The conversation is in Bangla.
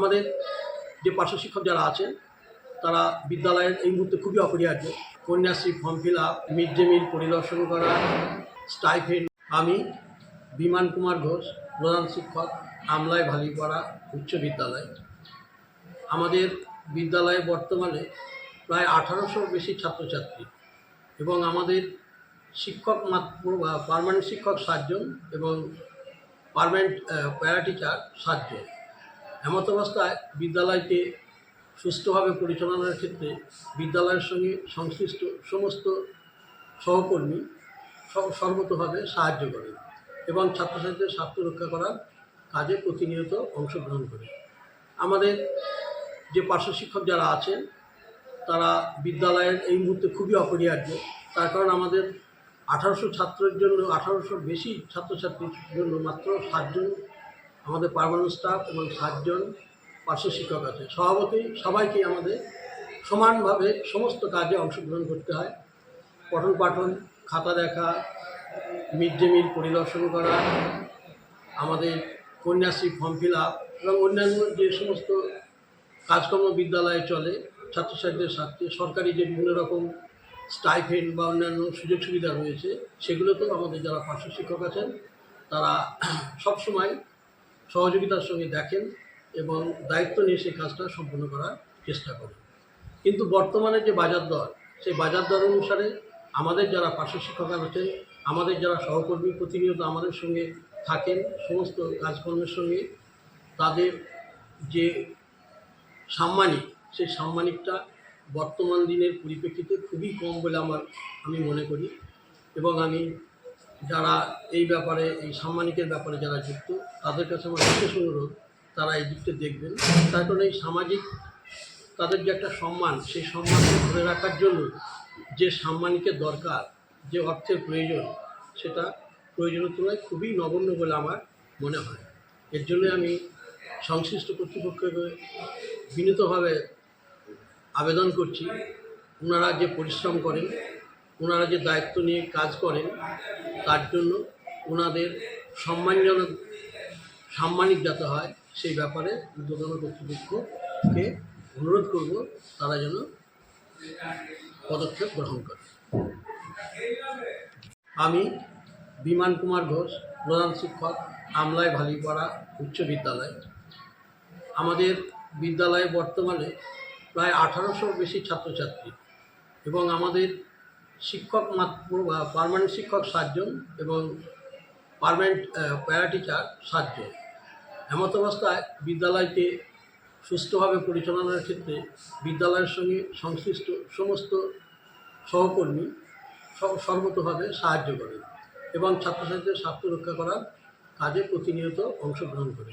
আমাদের যে পার্শ্ব শিক্ষক যারা আছেন, তারা বিদ্যালয়ের এই মুহূর্তে খুবই অপরিহার্য। Kanyashree form fill up mid day meal পরিদর্শন করা স্টাইফেন্ড আমি, বিমান কুমার ঘোষ, প্রধান শিক্ষক, আমলায় ভালিপাড়া উচ্চ বিদ্যালয়। আমাদের বিদ্যালয়ে বর্তমানে প্রায় আঠারোশোর বেশি ছাত্রছাত্রী এবং আমাদের শিক্ষক মাত্র পার্মানেন্ট শিক্ষক সাতজন এবং পার্মানেন্ট প্যারা টিচার সাতজন। এমত অবস্থায় বিদ্যালয়কে সুষ্ঠুভাবে পরিচালনার ক্ষেত্রে বিদ্যালয়ের সঙ্গে সংশ্লিষ্ট সমস্ত সহকর্মী সর্বতোভাবে সাহায্য করে এবং ছাত্রছাত্রীদের স্বার্থ রক্ষা করার কাজে প্রতিনিয়ত অংশগ্রহণ করে। আমাদের যে পার্শ্ব শিক্ষক যারা আছেন, তারা বিদ্যালয়ের এই মুহূর্তে খুবই অপরিহার্য। তার কারণ আমাদের আঠারোশো ছাত্রের জন্য, আঠারোশোর বেশি ছাত্রছাত্রীর জন্য মাত্র সাতজন আমাদের পার্মানেন্ট স্টাফ এবং সাতজন পার্শ্ব শিক্ষক আছে। স্বভাবতই সবাইকে আমাদের সমানভাবে সমস্ত কাজে অংশগ্রহণ করতে হয়। পঠন পাঠন, খাতা দেখা, মিড ডে মিল পরিদর্শন করা, আমাদের কন্যাশ্রী ফর্ম ফিল আপ এবং অন্যান্য যে সমস্ত কাজকর্ম বিদ্যালয়ে চলে, ছাত্রছাত্রীদের স্বার্থে সরকারি যে বিভিন্ন রকম স্টাইফেন্ড বা অন্যান্য সুযোগ সুবিধা রয়েছে, সেগুলোতেও আমাদের যারা পার্শ্ব শিক্ষক আছেন, তারা সবসময় সহযোগিতার সঙ্গে দেখেন এবং দায়িত্ব নিয়ে সেই কাজটা সম্পন্ন করার চেষ্টা করেন। কিন্তু বর্তমানে যে বাজার দর, সেই বাজার দর অনুসারে আমাদের যারা পার্শ্ব শিক্ষক আছেন, আমাদের যারা সহকর্মী প্রতিনিয়ত আমাদের সঙ্গে থাকেন, সমস্ত কাজকর্মের সঙ্গে তাদের যে সাম্মানিক, সেই সাম্মানিকটা বর্তমান দিনের পরিপ্রেক্ষিতে খুবই কম বলে আমার, আমি মনে করি। এবং আমি যারা এই ব্যাপারে, এই সাম্মানিকের ব্যাপারে যারা যুক্ত, তাদের কাছে আমার বিশেষ অনুরোধ, তারা এই দিকটা দেখবেন। তার কারণ এই সামাজিক, তাদের যে একটা সম্মান, সেই সম্মানকে ধরে রাখার জন্য যে সাম্মানিকের দরকার, যে অর্থের প্রয়োজন, সেটা প্রয়োজনের তুলনায় খুবই নগণ্য বলে আমার মনে হয়। এর জন্য আমি সংশ্লিষ্ট কর্তৃপক্ষকে বিনীতভাবে আবেদন করছি, ওনারা যে পরিশ্রম করেন, ওনারা যে দায়িত্ব নিয়ে কাজ করেন তার জন্য ওনাদের সম্মানজনক, সাম্মানিক যাতে হয়, সেই ব্যাপারে উদ্বোধন কর্তৃপক্ষকে অনুরোধ করব, তারা যেন পদক্ষেপ গ্রহণ করে। আমি বিমান কুমার ঘোষ, প্রধান শিক্ষক আমলায় ভালিপাড়া উচ্চ বিদ্যালয়। আমাদের বিদ্যালয়ে বর্তমানে প্রায় আঠারোশোর বেশি ছাত্রছাত্রী এবং আমাদের শিক্ষক মাত্র পার্মানেন্ট শিক্ষক সাতজন এবং পার্মানেন্ট প্যারা টিচার সাতজন। এমত অবস্থায় বিদ্যালয়কে সুষ্ঠুভাবে পরিচালনার ক্ষেত্রে বিদ্যালয়ের সঙ্গে সংশ্লিষ্ট সমস্ত সহকর্মী সর্বতোভাবে সাহায্য করে এবং ছাত্রছাত্রীদের স্বার্থ রক্ষা করার কাজে প্রতিনিয়ত অংশগ্রহণ করে